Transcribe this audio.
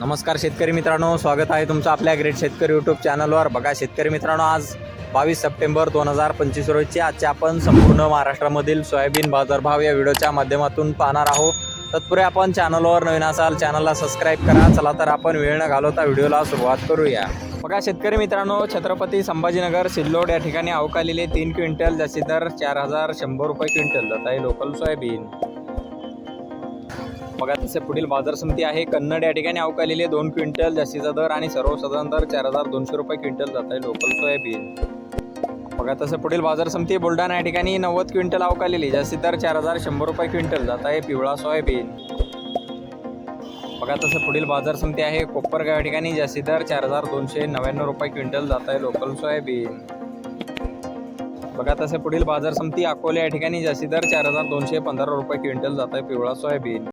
नमस्कार शेतकरी मित्रांनो स्वागत आहे तुमचं आपल्या ग्रेट शेतकरी यूट्यूब चॅनलवर बघा शेतकरी मित्रांनो आज बावीस सप्टेंबर दोन हजार पंचवीस रोजचे आजचे आपण संपूर्ण महाराष्ट्रामधील सोयाबीन बाजारभाव या व्हिडिओच्या माध्यमातून पाहणार आहोत. तत्पूर्वी आपण चॅनलवर नवीन असाल चॅनलला सबस्क्राईब करा. चला तर आपण वेळ न घालवता व्हिडिओला सुरुवात करूया. बघा शेतकरी मित्रांनो छत्रपती संभाजीनगर सिल्लोड या ठिकाणी अवकालेले तीन क्विंटल जास्ती दर चार हजार शंभर रुपये क्विंटल जात आहे लोकल सोयाबीन. बघा तसे पुढील बाजार समिती आहे. कन्नड या ठिकाणी अवकालेले दोन क्विंटल जास्तीचा दर आणि सर्वसाधारण दर चार हजार दोनशे रुपये क्विंटल जात आहे. लोकल सोयाबीन बघा तसं पुढील बाजार समिती बुलढाणा या ठिकाणी नव्वद क्विंटल अवकालेली जास्तीत दर चार हजार शंभर रुपये क्विंटल जात आहे. पिवळा सोयाबीन बघा तसं पुढील बाजार समिती आहे. कोपरगाव या ठिकाणी जास्तीत दर चार हजार दोनशे नव्याण्णव रुपये क्विंटल जात आहे. लोकल सोयाबीन बघा तसे पुढील बाजार समिती अकोले या ठिकाणी जास्तीत दर चार हजार दोनशे पंधरा रुपये क्विंटल जात आहे. पिवळा सोयाबीन